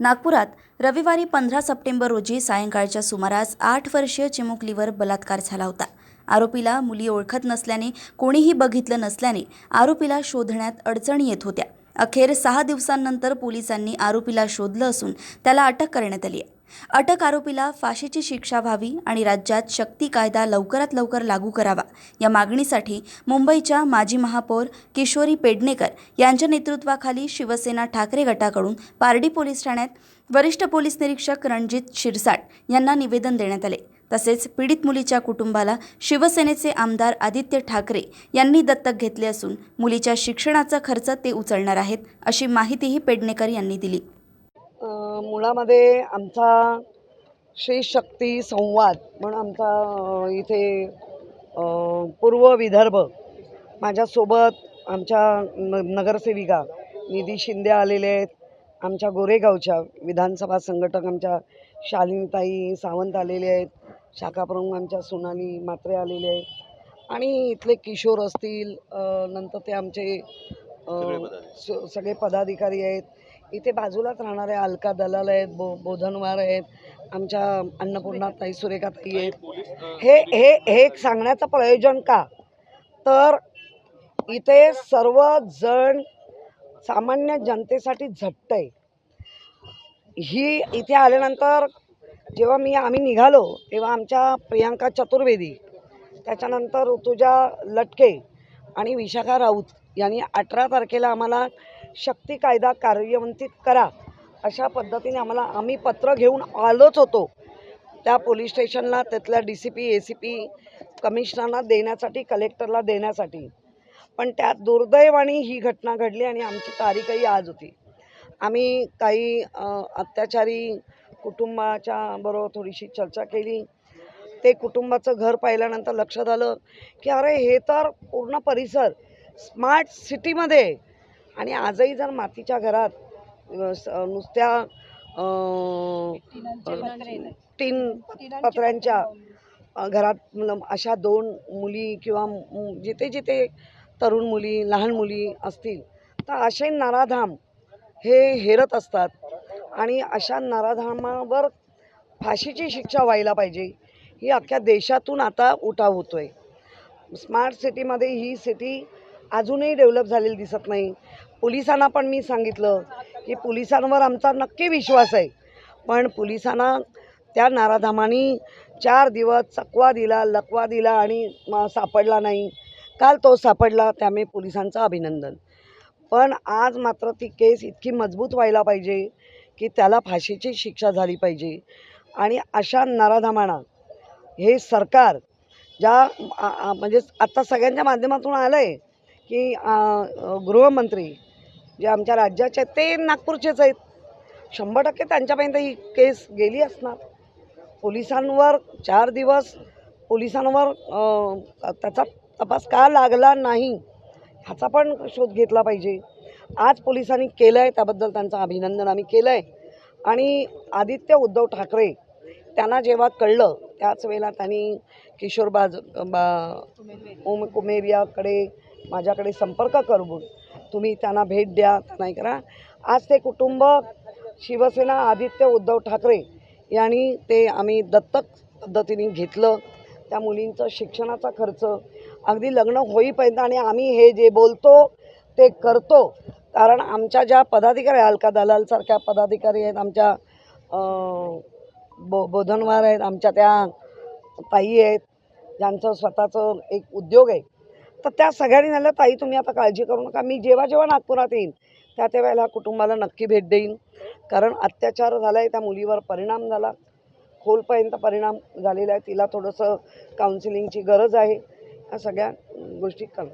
नागपुरात रविवारी पंधरा सप्टेंबर रोजी सायंकाळच्या सुमारास आठ वर्षीय चिमुकलीवर बलात्कार झाला होता. आरोपीला मुली ओळखत नसल्याने कोणीही बघितलं नसल्याने आरोपीला शोधण्यात अडचणी येत होत्या. अखेर सहा दिवसांनंतर पोलिसांनी आरोपीला शोधलं असून त्याला अटक करण्यात आली आहे. अटक आरोपीला फाशीची शिक्षा व्हावी आणि राज्यात शक्ती कायदा लवकरात लवकर लागू करावा. या मागणीसाठी मुंबईच्या माजी महापौर किशोरी पेडणेकर यांच्या नेतृत्वाखाली शिवसेना ठाकरे गटाकडून पारडी पोलीस ठाण्यात वरिष्ठ पोलीस निरीक्षक रणजित शिरसाट यांना निवेदन देण्यात आले. तसेच पीडित मुलीच्या कुटुंबाला शिवसेनेचे आमदार आदित्य ठाकरे यांनी दत्तक घेतले असून मुलीच्या शिक्षणाचा खर्च ते उचलणार आहेत अशी माहितीही पेडणेकर यांनी दिली. मुळामध्ये आमचा श्री शक्ती संवाद म्हणून आमचा इथे पूर्व विदर्भ माझ्यासोबत आमच्या न नगरसेविका निधी शिंदे आलेले आहेत. आमच्या गोरेगावच्या विधानसभा संघटक आमच्या शालिनीताई सावंत आलेले आहेत. शाखाप्रमुख आमच्या सोनाली मात्रे आलेले आहेत. आणि इथले किशोर असतील नंतर ते आमचे सगळे पदाधिकारी आहेत. इथे बाजूलाच राहणारे अलका दलाल आहेत बो बोधनवार आहेत आमच्या अन्नपूर्णा ताई सुरेखा ताई आहेत. हे हे हे एक सांगण्याचं प्रयोजन का? तर इथे सर्वजण सामान्य जनतेसाठी झट्ट आहे. ही इथे आल्यानंतर जेव्हा मी आम्ही निघालो तेव्हा आमच्या प्रियांका चतुर्वेदी त्याच्यानंतर ऋतुजा लटके आणि विशाखा राऊत यांनी अठरा तारखेला आम्हाला शक्ती कायदा कार्यान्वित करा. अशा पद्धतीने आम्हाला आम्ही पत्र घेऊन आलोच होतो. त्या पोलीस स्टेशनला त्यातल्या D C P A C P कमिशनरला देण्यासाठी कलेक्टरला देण्यासाठी. पण त्यात दुर्दैवाने ही घटना घडली आणि आमची तारीखही आज होती. आम्ही काही अत्याचारी कुटुंबाच्या बरोबर थोडीशी चर्चा केली. ते कुटुंबाचं घर पाहिल्यानंतर लक्षात आलं की अरे हे तर पूर्ण परिसर स्मार्ट सिटीमध्ये आणि आजही जर मातीच्या घरात नुसत्या तीन पत्र्यांच्या घरात अशा दोन मुली किंवा जिथे जिथे तरुण मुली लहान मुली असतील तर असे नराधाम हे हेरत असतात. आणि अशा नराधामावर फाशीची शिक्षा व्हायला पाहिजे ही अख्ख्या देशातून आता उठाव होतो आहे स्मार्ट सिटीमध्ये ही सिटी अजूनही डेव्हलप झालेली दिसत नाही. पोलिसांना पण मी सांगितलं की पोलिसांवर आमचा नक्की विश्वास आहे. पण पोलिसांना त्या नाराधामानी चार दिवस चकवा दिला लकवा दिला आणि सापडला नाही. काल तो सापडला त्यामुळे पोलिसांचं अभिनंदन. पण आज मात्र ती केस इतकी मजबूत व्हायला पाहिजे की त्याला फाशीची शिक्षा झाली पाहिजे. आणि अशा नराधामांना हे सरकार ज्या म्हणजे आत्ता सगळ्यांच्या माध्यमातून आलं आहे की गृहमंत्री जे आमच्या राज्याचे आहेत ते नागपूरचेच आहेत. शंभर टक्के त्यांच्यापर्यंत ही केस गेली असणार. पोलिसांवर चार दिवस पोलिसांवर त्याचा तपास का लागला नाही ह्याचा पण शोध घेतला पाहिजे. आज पोलिसांनी केलं आहे त्याबद्दल त्यांचं अभिनंदन आम्ही केलं आहे आणि आदित्य उद्धव ठाकरे त्यांना जेव्हा कळलं त्याच वेळेला त्यांनी किशोर बाज बा ओम कुमेरियाकडे माझ्याकडे संपर्क करून तुम्ही त्यांना भेट द्या नाही करा. आज ते कुटुंब शिवसेना आदित्य उद्धव ठाकरे यांनी ते आम्ही दत्तक पद्धतीने घेतलं. त्या मुलींचं शिक्षणाचा खर्च अगदी लग्न होईपर्यंत आणि आम्ही हे जे बोलतो ते करतो. कारण आमच्या ज्या पदाधिकारी अलका दलालसारख्या पदाधिकारी आहेत आमच्या बो बोधनवार आहेत आमच्या त्या ताई आहेत ज्यांचं स्वतःचं एक उद्योग आहे. तर त्या सगळ्यांनी झालं ताई तुम्ही आता काळजी करू नका. मी जेव्हा जेव्हा नागपुरात येईन त्या त्या वेळेला कुटुंबाला नक्की भेट देईन. कारण अत्याचार झाला आहे त्या मुलीवर परिणाम झाला. खोलपर्यंत परिणाम झालेला आहे. तिला थोडंसं काउन्सिलिंगची गरज आहे. ह्या सगळ्या गोष्टी करू.